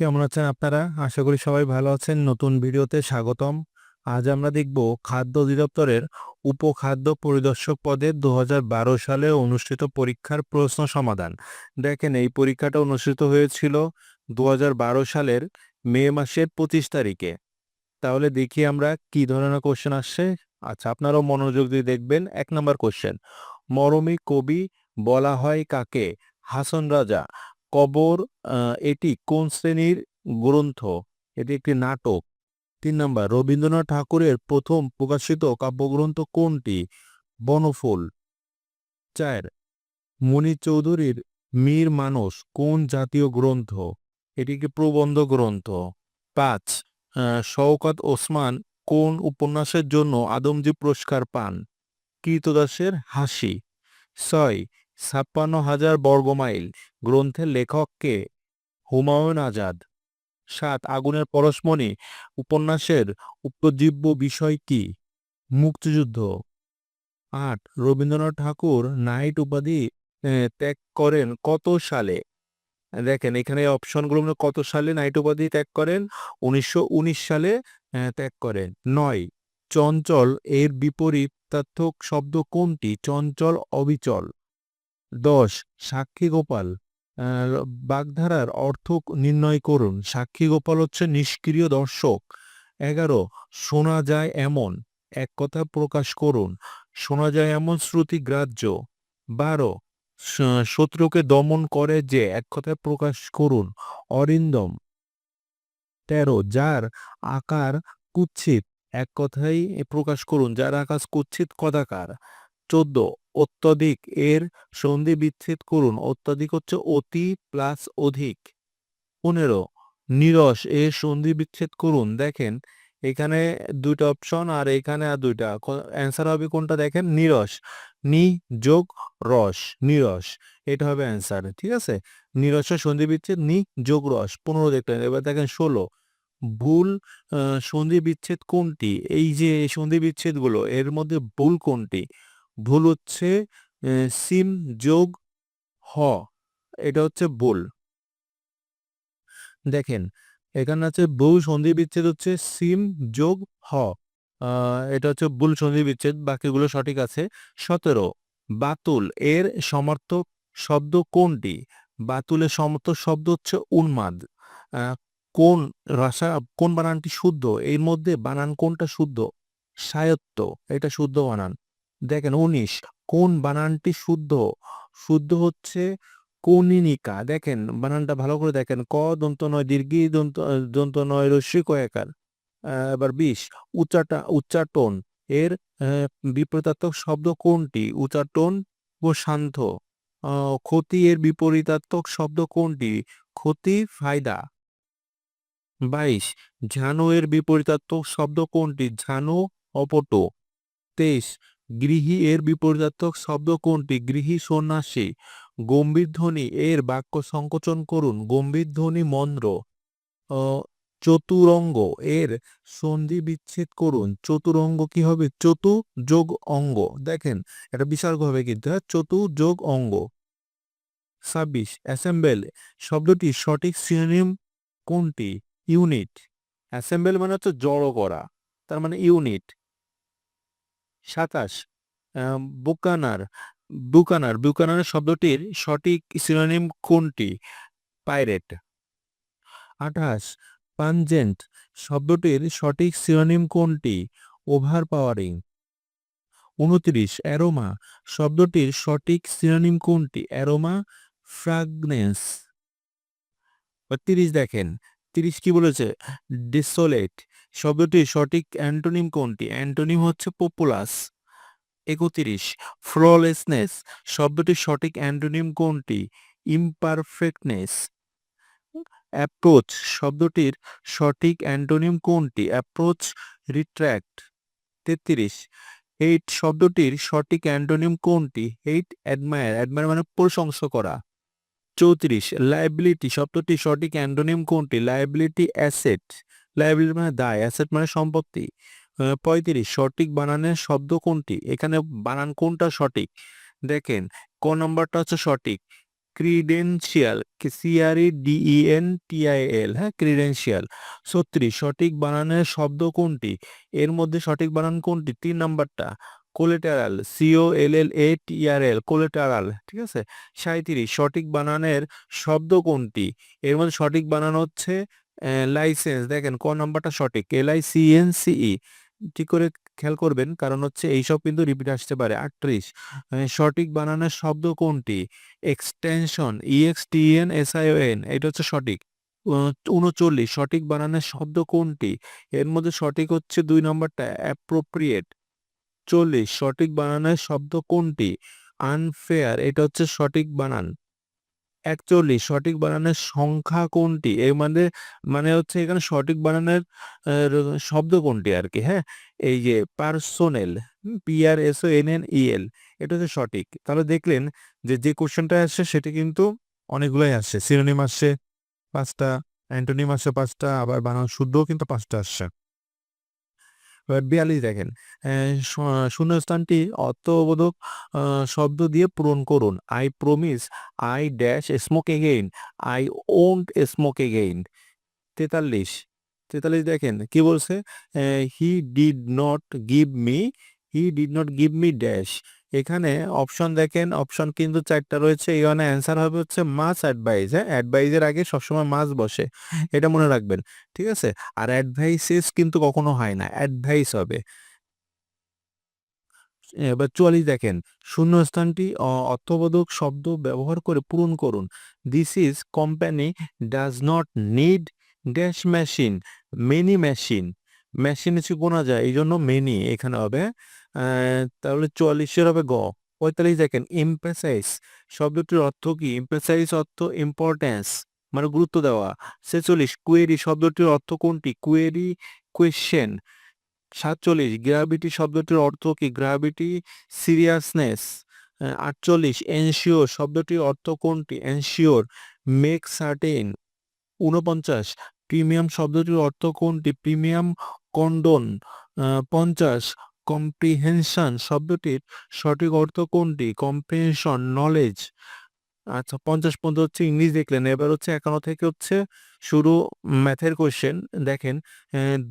কেমন আছেন আপনারা? আশা করি সবাই ভালো আছেন। নতুন ভিডিওতে স্বাগতম। আজ আমরা দেখব খাদ্য অধিদপ্তরের উপখাদ্য পরিদর্শক পদে ২০১২ সালে অনুষ্ঠিত পরীক্ষার প্রশ্ন সমাধান। দেখেন, এই পরীক্ষাটা অনুষ্ঠিত হয়েছিল ২০১২ সালের মে মাসের ২৫ তারিখে। তাহলে দেখি আমরা কি ধরনের কোশ্চেন আসছে। আচ্ছা আপনারাও মনোযোগ দিয়ে দেখবেন। এক নম্বর কোশ্চেন মরমী কবি বলা হয় কাকে? হাসন রাজা। কবর এটি কোন শ্রেণির গ্রন্থ? এটি একটি নাটক। তিন নম্বর, রবীন্দ্রনাথ ঠাকুরের প্রথম প্রকাশিত কাব্যগ্রন্থ কোনটি? বনফুল। চার মণি চৌধুরীর মীর মানস কোন জাতীয় গ্রন্থ? এটি একটি প্রবন্ধ গ্রন্থ। ৫ আ, শওকত ওসমান কোন উপন্যাসের জন্য আদমজি পুরস্কার পান? কৃতদাসের হাসি। ৬ ছাপ্পান্ন হাজার বর্গমাইল গ্রন্থের লেখক কে? হুমায়ুন আজাদ। সাত, আগুনের পরশমণি, উপন্যাসের উপজীব্য বিষয় কি? মুক্তিযুদ্ধ। আট, রবীন্দ্রনাথ ঠাকুর নাইট উপাধি ত্যাগ করেন কত সালে? দেখেন, এখানে অপশনগুলো কত সালে নাইট উপাধি ত্যাগ করেন? ১৯১৯ সালে ত্যাগ করেন। নয়, চঞ্চল এর বিপরীতার্থক শব্দ কোনটি? চঞ্চল, অবিচল। ১০ সাক্ষী গোপাল বাগধারার অর্থ নির্ণয় করুন। সাক্ষী গোপাল হচ্ছে নিষ্ক্রিয় দর্শক। ১১ শোনা যায় এমন এক কথা প্রকাশ করুন। শোনা যায় এমন শ্রুতি গ্রাহ্য। বারো শত্রুকে দমন করে যে এক কথায় প্রকাশ করুন। অরিন্দম। ১৩ যার আকার কুৎসিত এক কথাই প্রকাশ করুন। যার আকার কুৎসিত কদাকার। ১৪ অত্যধিক এর সন্ধি বিচ্ছেদ করুন। অত্যধিক হচ্ছে অতি প্লাস অধিক। ১৫ নিরস এর সন্ধি বিচ্ছেদ করুন। দেখেন, এখানে দুইটা অপশন আর এখানে আর ২ টা। অ্যান্সার হবে কোনটা দেখেন, নিরস। নি যোগ রস নিরস। এটা হবে অ্যান্সার। ঠিক আছে? নিরসের সন্ধি বিচ্ছেদ, নি যোগ রস ১৫ দেখলেন। এবার দেখেন ১৬ ভুল সন্ধি বিচ্ছেদ কোনটি? এই যে সন্ধি বিচ্ছেদগুলো, এর মধ্যে ভুল কোনটি? ভুল হচ্ছে সিম যোগ হ। এটা হচ্ছে ভুল। দেখেন, এখানে আছে বহু সন্ধি বিচ্ছেদ হচ্ছে, সিম যোগ হ। এটা হচ্ছে ভুল সন্ধি বিচ্ছেদ। বাকিগুলো সঠিক আছে। ১৭ বাতুল এর সমার্থক শব্দ কোনটি? বাতুলের সমার্থক শব্দ হচ্ছে উন্মাদ। কোন রাসা, কোন বানানটি শুদ্ধ? এর মধ্যে বানান কোনটা শুদ্ধ? সায়ত্ত। এটা শুদ্ধ বানান। দেখেন ১৯ কোন বানানটি শুদ্ধ? শুদ্ধ হচ্ছে কনীনিকা। দেখেন বানানটা ভালো করে দেখেন। ক দন্ত নয়, দীর্ঘি দন্ত দন্ত নয় রস্যই কয়াকার। এবার ২০ উচ্চাটা, উচ্চাটন এর বিপরীতাত্মক শব্দ কোনটি? উচ্চাটন ও শান্ত। ক্ষতি এর বিপরীতাত্মক শব্দ কোনটি? ক্ষতি, ফায়দা। বাইশ, ঝানো এর বিপরীতাত্মক শব্দ কোনটি? ঝানো, অপটো ২৩ গৃহী এর বিপরীতার্থক শব্দ কোনটি? গৃহী সন্ন্যাসী। গম্ভীর ধ্বনি এর বাক্য সংকোচন করুন। গম্ভীর ধ্বনি মন্দ্র। চতুরঙ্গ এর সন্ধি বিচ্ছেদ করুন। চতুরঙ্গ কি হবে? চতু যোগ অঙ্গ। দেখেন, এটা বিসর্গ হবে কিন্তু হ্যাঁ? চতু যোগ অঙ্গ। ২৬ অ্যাসেম্বল শব্দটি সঠিক সিনোনিম কোনটি? ইউনিট। অ্যাসেম্বল মানে হচ্ছে জড়ো করা। তার মানে ইউনিট। ২৭ আ, বুকানার বুকানার বুকানার শব্দটির সঠিক সিনোনিম কোনটি? পাইরেট। ২৮ পানজেন্ট শব্দটির সঠিক সিনোনিম কোনটি? ওভার পাওয়ারিং ২৯ অ্যারোমা, শব্দটির সঠিক সিনোনিম কোনটি? অ্যারোমা ফ্রাগ্রেন্স। ৩০ দেখেন ৩০ কি বলেছে? ডিসোলেট শব্দটির সঠিক অ্যান্টোনিম কোনটি? অ্যান্টোনিম হচ্ছে পপুলাস। ৩১ ফ্ললেসনেস, শব্দটির সঠিক অ্যান্টোনিম কোনটি? ইমপারফেক্টনেস। অ্যাপ্রোচ, শব্দটির সঠিক অ্যান্টোনিম কোনটি? অ্যাপ্রোচ রিট্র্যাক্ট ৩৩ হেইট, শব্দটির সঠিক অ্যান্টোনিম কোনটি? হেইট, অ্যাডমায়ার অ্যাডমায়ার মানে প্রশংসা করা। ৩৪ লায়াবিলিটি শব্দটির সঠিক অ্যান্টোনিম কোনটি? Liability asset. লায়াবিলিটি মানে দায়, অ্যাসেট মানে সম্পত্তি। পঁয়ত্রিশ সঠিক বানানের শব্দ কোনটি? এখানে বানান কোনটা সঠিক? দেখেন ক নম্বরটা হচ্ছে সঠিক। Credential C R E D E N T I L হ্যাঁ ক্রিডেন্সিয়াল ছত্রিশ সঠিক বানানের শব্দ কোনটি এর মধ্যে সঠিক বানান কোনটি তিন নম্বরটা collateral C O L L A T R L collateral ঠিক আছে সাঁত্রিশ সঠিক বানানের শব্দ কোনটি এর মধ্যে সঠিক বানান হচ্ছে লাইসেন্স। দেখেন, ক নাম্বারটা সঠিক? এল আই সি এন সিই ঠিক করে খেয়াল করবেন, কারণ হচ্ছে এইসব কিন্তু রিপিট আসতে পারে। আটত্রিশ। সঠিক বানানের শব্দ কোনটি? এক্সটেনশন ইএক্স টিএন এসআইওএন এটা হচ্ছে সঠিক। উনচল্লিশ। সঠিক বানানের শব্দ কোনটি? এর মধ্যে সঠিক হচ্ছে দুই নম্বরটা অ্যাপ্রোপ্রিয়েট চল্লিশ। সঠিক বানানের শব্দ কোনটি? আনফেয়ার এটা হচ্ছে সঠিক বানান। একচল্লিশ সঠিক বানানের সংখ্যা কোনটি? এর মানে মানে হচ্ছে এখানে সঠিক বানানের শব্দ কোনটি আর কি হ্যাঁ? এই যে personnel P R S O N N E L এটা হচ্ছে সঠিক। তাহলে দেখলেন যে যে কোশ্চেনটা আসছে সেটা কিন্তু অনেকগুলাই আসছে সিনোনিম আসছে পাঁচটা, অ্যান্টোনিম আসছে পাঁচটা, আবার বানান শুদ্ধও কিন্তু পাঁচটা আসছে বিয়াল্লিশ দেখেন শূন্য স্থানটি শূন্যস্থানটি অর্থবোধক শব্দ দিয়ে পূরণ করুন। I promise I dash smoke again I won't smoke again তেতাল্লিশ তেতাল্লিশ দেখেন, কি বলছে? He did not give me he did not give me dash এখানে অপশন দেখেন অপশন কিন্তু চারটা রয়েছে। এখানে অ্যান্সার হবে হচ্ছে মাস অ্যাডভাইস হ্যাঁ? অ্যাডভাইজের আগে সবসময় মাস বসে, এটা মনে রাখবেন, ঠিক আছে? আর অ্যাডভাইসেস কিন্তু কখনো হয় না অ্যাডভাইস হবে। এবার চুয়াল্লিশ দেখেন, শূন্যস্থানটি অর্থবোধক শব্দ ব্যবহার করে পূরণ করুন। This is company does not need dash machine many machine machine হচ্ছে গোনা যায় এই জন্য মেনি এখানে হবে তাহলে চুয়াল্লিশের হবে গ। পঁয়তাল্লিশ দেখেন এমপ্যাসাইজ শব্দটির অর্থ কি? এমপ্যাসাইজ অর্থ ইম্পর্টেন্স মানে গুরুত্ব দেওয়া। ছেচল্লিশ কুয়েরি শব্দটির অর্থ কোনটি? কুয়েরি কোয়েশ্চেন সাতচল্লিশ গ্র্যাভিটি শব্দটির অর্থ কি? গ্র্যাভিটি সিরিয়াসনেস আটচল্লিশ এনশিওর শব্দটির অর্থ কোনটি? এনশিওর মেক সার্টেন ঊনপঞ্চাশ প্রিমিয়াম শব্দটির অর্থ কোনটি? প্রিমিয়াম কন্ডন পঞ্চাশ কম্প্রিহেনশন শব্দটির সঠিক অর্থ কোনটি? কম্প্রিহেনশন নলেজ আচ্ছা পঞ্চাশ পর্যন্ত হচ্ছে ইংলিশ দেখলেন, এবার হচ্ছে একান্ন থেকে হচ্ছে শুরু ম্যাথের কোশ্চেন দেখেন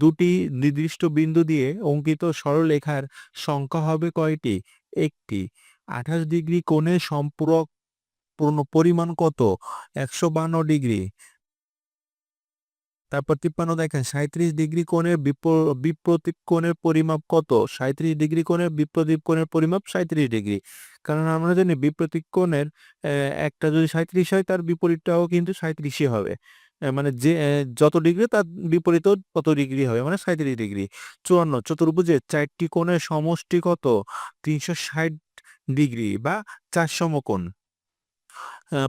দুটি নির্দিষ্ট বিন্দু দিয়ে অঙ্কিত সরলরেখার সংখ্যা হবে কয়টি? একটি, আঠাশ ডিগ্রি কোণে সম্পূরক পরিমাণ কত? একশো বান্ন ডিগ্রি। তারপর তিপ্পান্ন দেখেন সাঁত্রিশ ডিগ্রি কোণের বিপ- বিপ্রতীপ কোণের পরিমাপ কত? সাঁত্রিশ ডিগ্রি কোণের বিপ্রতীপ কোণের পরিমাপ সাঁত্রিশ ডিগ্রি। কারণ আমরা জানি বিপ্রতীপ কোণের একটা যদি সাঁত্রিশ হয়, তার বিপরীতটাও কিন্তু সাঁত্রিশই হবে। মানে যে যত ডিগ্রি, তার বিপরীতও তত ডিগ্রি হবে মানে সাঁত্রিশ ডিগ্রি। চুয়ান্ন, চতুর্ভুজে চারটি কোণের সমষ্টি কত? তিনশো ষাট ডিগ্রি বা চার সমকোণ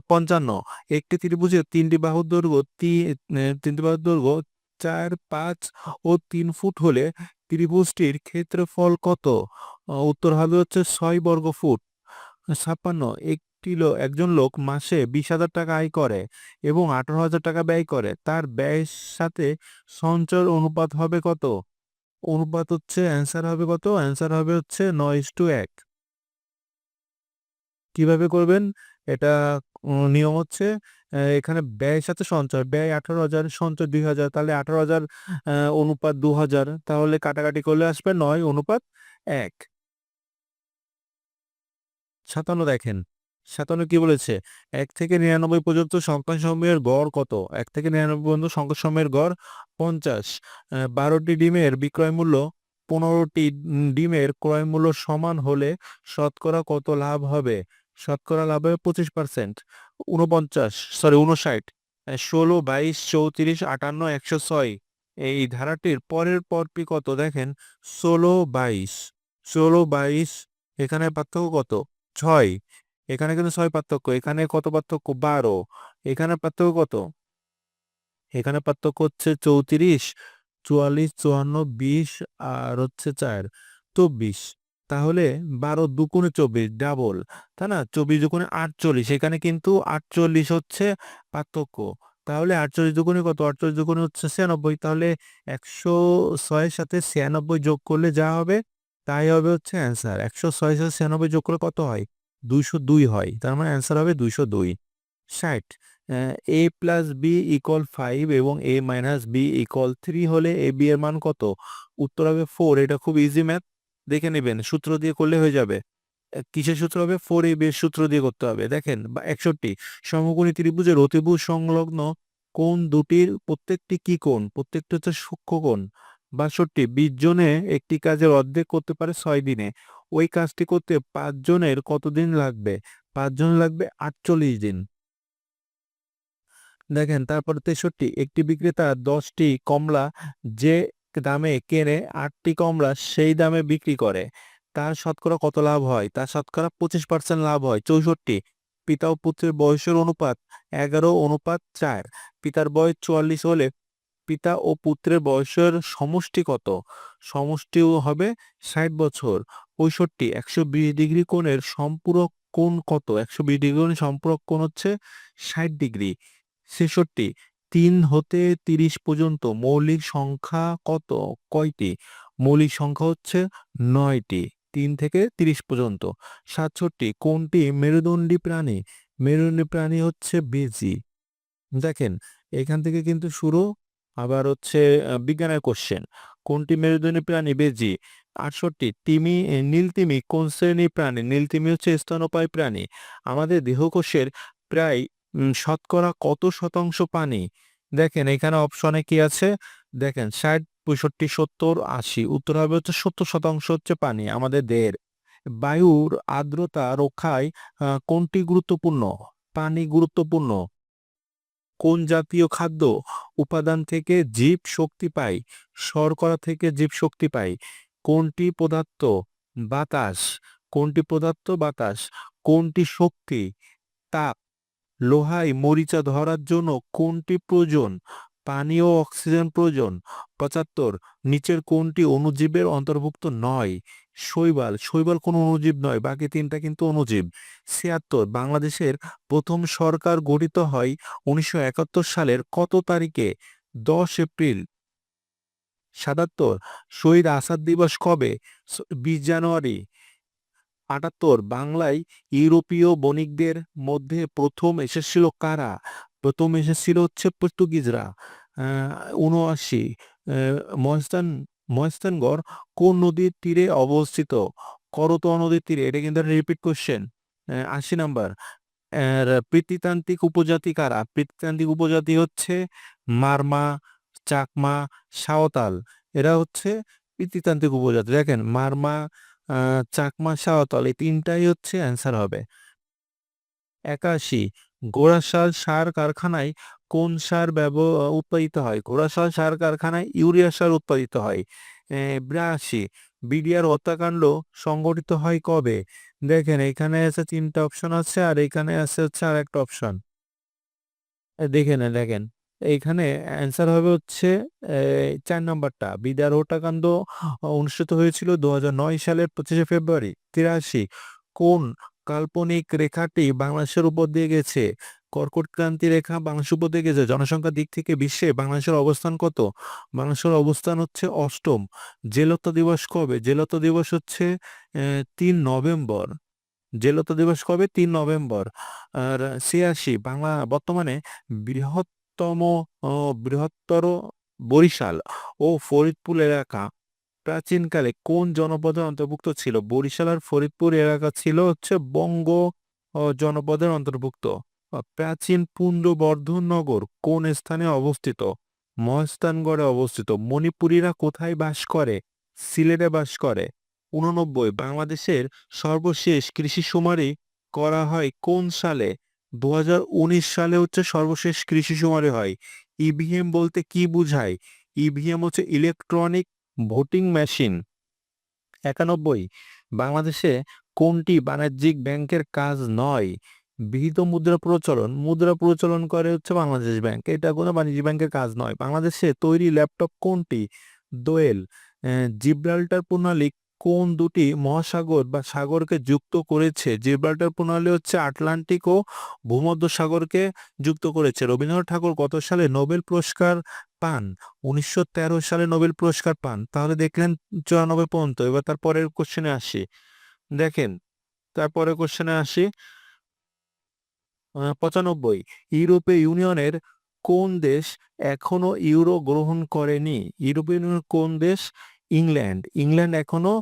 পঞ্চান্ন। একটি ত্রিভুজের তিনটি বাহুর দৈর্ঘ্য তিনটি বাহুর দৈর্ঘ্য চার, পাঁচ ও তিন ফুট হলে ত্রিভুজটির ক্ষেত্রফল কত? উত্তর হবে হচ্ছে ছয় বর্গ ফুট। ছাপ্পান্ন, একটি লোক একজন লোক মাসে বিশ হাজার টাকা আয় করে এবং আঠারো হাজার টাকা ব্যয় করে। তার ব্যয়ের সাথে সঞ্চয়ের অনুপাত হবে কত? অনুপাত হচ্ছে অ্যান্সার হবে কত? অ্যান্সার হবে হচ্ছে নয় টু এক। কীভাবে করবেন? এটা নিয়ম হচ্ছে এখানে ব্যয়ের সাথে সঞ্চয়। ব্যয় আঠারো হাজার, সঞ্চয় দুই হাজার। তাহলে আঠারো হাজার অনুপাত দু হাজার। তাহলে কাটাকাটি করলে আসবে নয়, অনুপাত এক। সাতান্ন দেখেন। সাতান্ন কি বলেছে? এক থেকে নিরানব্বই পর্যন্ত সংখ্যা সমূহের গড় কত? এক থেকে নিরানব্বই পর্যন্ত সংখ্যা সমূহের গড় পঞ্চাশ। বারোটি ডিমের বিক্রয় মূল্য পনেরোটি ডিমের ক্রয় মূল্য সমান হলে শতকরা কত লাভ হবে? শতকরা লাভ হবে পঁচিশ পার্সেন্ট উনপঞ্চাশ সরি উনষাট ষোলো, বাইশ, চৌত্রিশ, আটান্ন, একশো ছয়। এই ধারাটির পরের পরটি কত দেখেন? ষোলো, বাইশ ষোলো, বাইশ, এখানে পার্থক্য কত? ছয়, এখানে কিন্তু ছয় পার্থক্য, এখানে কত পার্থক্য? বারো, এখানে পার্থক্য কত? এখানে পার্থক্য হচ্ছে চৌত্রিশ চুয়াল্লিশ, চুয়ান্ন, বিশ আর হচ্ছে চার, চব্বিশ। তাহলে বারো দুগুণে চব্বিশ ডাবল তাই না? চব্বিশ দুগুণে আটচল্লিশ, এখানে কিন্তু আটচল্লিশ হচ্ছে পার্থক্য। তাহলে আটচল্লিশ দুগুণে কত? আটচল্লিশ দুগুণে হচ্ছে ছিয়ানব্বই, তাহলে একশো ছয়ের সাথে ছিয়ানব্বই যোগ করলে যা হবে? তাই হবে হচ্ছে অ্যান্সার একশো ছয়ের সাথে ছিয়ানব্বই যোগ করলে কত হয়? দুইশো দুই হয়, তার মানে অ্যান্সার হবে দুইশো দুই। ষাট A plus B equal five এবং A minus B equal three হলে এ বি এর মান কত? উত্তর হবে ফোর এটা খুব ইজি ম্যাথ দেখে নেবেন, সূত্র দিয়ে করলে হয়ে যাবে। কিসের সূত্র হবে? ফোর এ বি এর সূত্র দিয়ে করতে হবে। দেখেন, বা একষট্টি। সমকোণী ত্রিভুজের অতিভুজ সংলগ্ন কোণ দুটির প্রত্যেকটি কি কোণ? প্রত্যেকটি হচ্ছে সূক্ষ্ম কোণ। বাষট্টি। বিশ জনে একটি কাজের অর্ধেক করতে পারে ছয় দিনে। ওই কাজটি করতে পাঁচ জনের কতদিন লাগবে? পাঁচ জন লাগবে আটচল্লিশ দিন। দেখেন, তারপর তেষট্টি, একটি বিক্রেতা দশটি কমলা যে দামে কেনে আটটি কমলা সেই দামে বিক্রি করে। তার শতকরা কত লাভ হয়? তার শতকরা পঁচিশ পার্সেন্ট লাভ হয়, চৌষট্টি। পিতা ও পুত্রের বয়সের অনুপাত এগারো, অনুপাত চার। পিতার বয়স চুয়াল্লিশ হলে পিতা ও পুত্রের বয়সের সমষ্টি কত? সমষ্টিও হবে ষাট বছর। পঁয়ষট্টি, একশো বিশ ডিগ্রি কোণের সম্পূরক কোণ কত? একশো বিশ ডিগ্রি কোণের সম্পূরক কোণ হচ্ছে ষাট ডিগ্রি। ছেষট্টি, তিন হতে তিরিশ পর্যন্ত মৌলিক সংখ্যা কত? কয়টি? মৌলিক সংখ্যা হচ্ছে নয়টি, তিন থেকে তিরিশ পর্যন্ত। সাতষট্টি, কোনটি মেরুদণ্ডী প্রাণী? মেরুদণ্ডী প্রাণী হচ্ছে বেজি। দেখেন, এখান থেকে কিন্তু শুরু, আবার হচ্ছে বিজ্ঞানের কোশ্চেন কোনটি মেরুদণ্ডী প্রাণী? বেজি। আটষট্টি, তিমি নীলতিমি কোন শ্রেণির প্রাণী? নীলতিমি হচ্ছে স্তন্যপায়ী প্রাণী। আমাদের দেহকোষের প্রায় শতকরা কত শতাংশ পানি? দেখেন, এখানে অপশনে কি আছে? দেখেন, ষাট, পঁয়ষট্টি, সত্তর, আশি। উত্তর হবে হচ্ছে সত্তর শতাংশ হচ্ছে পানি, আমাদের দেহের। বায়ুর আর্দ্রতা রক্ষায় কোনটি গুরুত্বপূর্ণ? পানি গুরুত্বপূর্ণ। কোন জাতীয় খাদ্য উপাদান থেকে জীব শক্তি পায়? শর্করা থেকে জীব শক্তি পায়। কোনটি পদার্থ? বাতাস। কোনটি পদার্থ? বাতাস। কোনটি শক্তি? তাপ। লোহায় মরিচা ধরার জন্য কোনটি প্রয়োজন? পানি ও অক্সিজেন প্রয়োজন। পঁচাত্তর, নিচের কোনটি অণুজীবের অন্তর্ভুক্ত নয়? শৈবাল শৈবাল কোনো অণুজীব নয়, বাকি তিনটা কিন্তু অণুজীব। ছিয়াত্তর, বাংলাদেশের প্রথম সরকার গঠিত হয় উনিশশো একাত্তর সালের কত তারিখে? দশ এপ্রিল। সাতাত্তর, শহীদ আসাদ দিবস কবে? বিশ জানুয়ারি। আটাত্তর, বাংলায় ইউরোপীয় বণিকদের মধ্যে প্রথম এসেছিল কারা? প্রথম এসেছিল হচ্ছে পর্তুগিজরা। উনআশি মহেস্তান মহেস্তানগড় কোন নদীর তীরে অবস্থিত? করতোয়া নদীর তীরে, এটা কিন্তু রিপিট কোশ্চেন আশি নাম্বার। পিতৃতান্ত্রিক উপজাতি কারা? পিতৃতান্ত্রিক উপজাতি হচ্ছে মারমা, চাকমা, সাঁওতাল। এরা হচ্ছে পিতৃতান্ত্রিক উপজাতি। দেখেন, মারমা চাকমা সাঁওতাল এই তিনটাই হচ্ছে অ্যান্সার হবে। একাশি গোড়াশাল সার কারখানায় কোন সার ব্যব, উৎপাদিত হয়? গোড়াশাল সার কারখানায় ইউরিয়া সার উৎপাদিত হয়। বিরাশি, বিডিআর হত্যাকাণ্ড সংগঠিত হয় কবে? দেখেন, এখানে আছে তিনটা অপশন আছে আর এখানে আছে হচ্ছে আর একটা অপশন দেখে নেন, দেখেন। এইখানে অ্যান্সার হবে হচ্ছে চার নম্বরটা। বিদার হত্যাকাণ্ড অনুষ্ঠিত হয়েছিল দু হাজার নয় সালের পঁচিশে ফেব্রুয়ারি। তিরাশি, কোন কাল্পনিক রেখাটি বাংলাদেশের উপর দিয়ে গেছে? কর্কট ক্রান্তি রেখা বাংলাদেশের উপর দিয়ে গেছে। জনসংখ্যার দিক থেকে বিশ্বে বাংলাদেশের অবস্থান কত? বাংলাদেশের অবস্থান হচ্ছে অষ্টম। জেলতা দিবস কবে? জেলতা দিবস হচ্ছে তিন নভেম্বর। জেলতা দিবস কবে? তিন নভেম্বর। আর ছিয়াশি, বাংলা বর্তমানে বৃহত্তম বৃহত্তর বরিশাল ও ফরিদপুর এলাকা। প্রাচীনকালে কোন জনপদের অন্তর্ভুক্ত ছিল? বরিশাল আর ফরিদপুর এলাকা ছিল হচ্ছে বঙ্গ জনপদের অন্তর্ভুক্ত। প্রাচীন পুণ্ড্রবর্ধন নগর কোন স্থানে অবস্থিত? মহাস্থানগড়ে অবস্থিত। মণিপুরীরা কোথায় বাস করে? সিলেটে বাস করে। উননব্বই বাংলাদেশের সর্বশেষ কৃষি সুমারি করা হয় কোন সালে? দু হাজার উনিশ সালে হচ্ছে সর্বশেষ কৃষি শুমারি হয়। ইভিএম বলতে কি বোঝায়? ইভিএম হচ্ছে ইলেকট্রনিক ভোটিং মেশিন একানব্বই, বাংলাদেশে কোনটি বাণিজ্যিক ব্যাংকের কাজ নয়? বিহিত মুদ্রা প্রচলন। মুদ্রা প্রচলন করে হচ্ছে বাংলাদেশ ব্যাংক। এটা কোনো বাণিজ্যিক ব্যাংকের কাজ নয়। বাংলাদেশে তৈরি ল্যাপটপ কোনটি? দোয়েল। জিব্রাল্টার প্রণালী কোন দুটি মহাসাগর বা সাগরকে যুক্ত করেছে? জিব্রাল্টার প্রণালী হচ্ছে আটলান্টিক ও ভূমধ্যসাগরকে যুক্ত করেছে। রবীন্দ্রনাথ ঠাকুর কত সালে নোবেল পুরস্কার পান? উনিশশো তেরো সালে নোবেল পুরস্কার পান। তাহলে দেখলেন চুরানব্বই পর্যন্ত। এবার তার পরের কোশ্চেনে আসি। দেখেন তারপরে কোশ্চেনে আসি। পঁচানব্বই। ইউরোপীয় ইউনিয়নের কোন দেশ এখনও ইউরো গ্রহণ করেনি? ইউরোপীয় ইউনিয়নের কোন দেশ ইংল্যান্ড। ইংল্যান্ড এখনও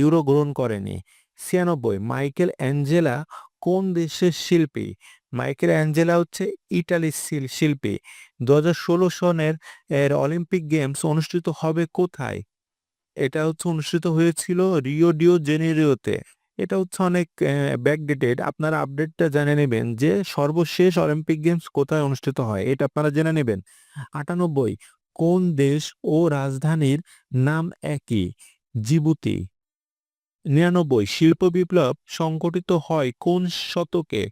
ইউরো গ্রহণ করেনি। ছিয়ানব্বই, মাইকেল অ্যাঞ্জেলা কোন দেশের শিল্পী? মাইকেল অ্যাঞ্জেলা হচ্ছে ইটালির শিল্পী। দু হাজার ষোলো সনের এর অলিম্পিক গেমস অনুষ্ঠিত হবে কোথায়? এটা হচ্ছে অনুষ্ঠিত হয়েছিল রিও ডিও জেনেরিওতে। এটা হচ্ছে অনেক ব্যাকডেটেড আপনারা আপডেটটা জেনে নেবেন যে সর্বশেষ অলিম্পিক গেমস কোথায় অনুষ্ঠিত হয়, এটা আপনারা জেনে নেবেন। আটানব্বই কোন দেশ ও রাজধানীর নাম একই? জিবুতি। নিরানব্বই, শিল্প বিপ্লব সংগঠিত হয় কোন শতকে?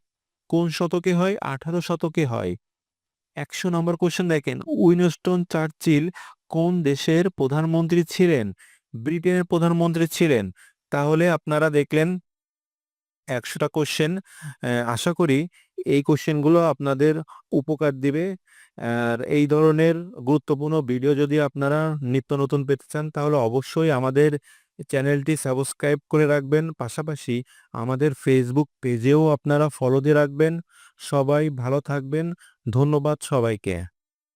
কোন শতকে হয়? আঠারো শতকে হয়। একশো নম্বর কোশ্চেন দেখেন। উইনস্টন চার্চিল কোন দেশের প্রধানমন্ত্রী ছিলেন? ব্রিটেনের প্রধানমন্ত্রী ছিলেন। তাহলে আপনারা দেখলেন একশোটা কোশ্চেন আশা করি এই কোশ্চেনগুলো আপনাদের উপকার দিবে। আর এই ধরনের গুরুত্বপূর্ণ ভিডিও যদি আপনারা নিত্য নতুন পেতে চান, তাহলে অবশ্যই আমাদের চ্যানেলটি সাবস্ক্রাইব করে রাখবেন। পাশাপাশি আমাদের ফেসবুক পেজেও আপনারা ফলো দিয়ে রাখবেন। সবাই ভালো থাকবেন। ধন্যবাদ সবাইকে।